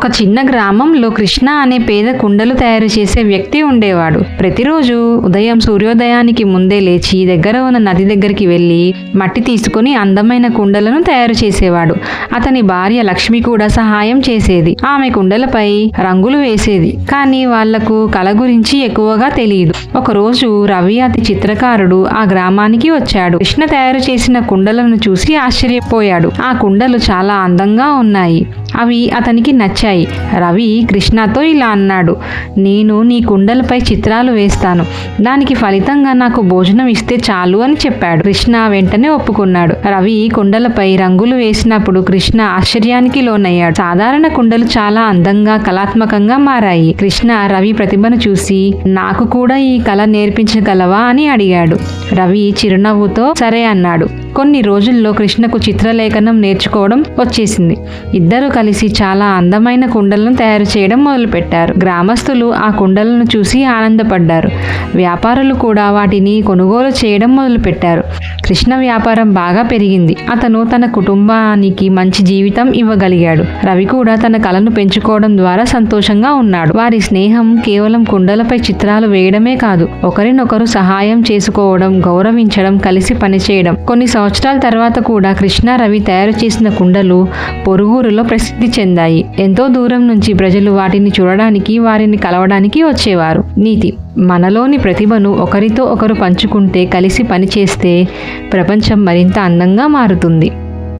ఒక చిన్న గ్రామంలో కృష్ణ అనే పేద కుండలు తయారు చేసే వ్యక్తి ఉండేవాడు. ప్రతిరోజు ఉదయం సూర్యోదయానికి ముందే లేచి దగ్గర ఉన్న నది దగ్గరికి వెళ్ళి మట్టి తీసుకుని అందమైన కుండలను తయారు చేసేవాడు. అతని భార్య లక్ష్మి కూడా సహాయం చేసేది. ఆమె కుండలపై రంగులు వేసేది. కానీ వాళ్ళకు కళ గురించి ఎక్కువగా తెలియదు. ఒకరోజు రవి అతి చిత్రకారుడు ఆ గ్రామానికి వచ్చాడు. కృష్ణ తయారు చేసిన కుండలను చూసి ఆశ్చర్యపోయాడు. ఆ కుండలు చాలా అందంగా ఉన్నాయి. అవి అతనికి నచ్చాయి. రవి కృష్ణతో ఇలా అన్నాడు నేను నీ కుండలపై చిత్రాలు వేస్తాను. దానికి ఫలితంగా నాకు భోజనం ఇస్తే చాలు అని చెప్పాడు. కృష్ణ వెంటనే ఒప్పుకున్నాడు. రవి కుండలపై రంగులు వేసినప్పుడు కృష్ణ ఆశ్చర్యానికి లోనయ్యాడు. సాధారణ కుండలు చాలా అందంగా కళాత్మకంగా మారాయి. కృష్ణ రవి ప్రతిభను చూసి నాకు కూడా ఈ కళ నేర్పించగలవా? అని అడిగాడు. రవి చిరునవ్వుతో సరే అన్నాడు. కొన్ని రోజుల్లో కృష్ణకు చిత్రలేఖనం నేర్చుకోవడం వచ్చేసింది. ఇద్దరు కలిసి చాలా అందమైన కుండలను తయారు చేయడం మొదలుపెట్టారు. గ్రామస్తులు ఆ కుండలను చూసి ఆనందపడ్డారు. వ్యాపారులు కూడా వాటిని కొనుగోలు చేయడం మొదలుపెట్టారు. కృష్ణ వ్యాపారం బాగా పెరిగింది. అతను తన కుటుంబానికి మంచి జీవితం ఇవ్వగలిగాడు. రవి కూడా తన కళను పెంచుకోవడం ద్వారా సంతోషంగా ఉన్నాడు. వారి స్నేహం కేవలం కుండలపై చిత్రాలు వేయడమే కాదు ఒకరినొకరు సహాయం చేసుకోవడం గౌరవించడం కలిసి పనిచేయడం కొన్ని సంవత్సరాల తర్వాత కూడా కృష్ణారవి తయారు చేసిన కుండలు పొరుగురులో ప్రసిద్ధి చెందాయి. ఎంతో దూరం నుంచి ప్రజలు వాటిని చూడడానికి వారిని కలవడానికి వచ్చేవారు. నీతి మనలోని ప్రతిభను ఒకరితో ఒకరు పంచుకుంటే కలిసి పనిచేస్తే ప్రపంచం మరింత అందంగా మారుతుంది.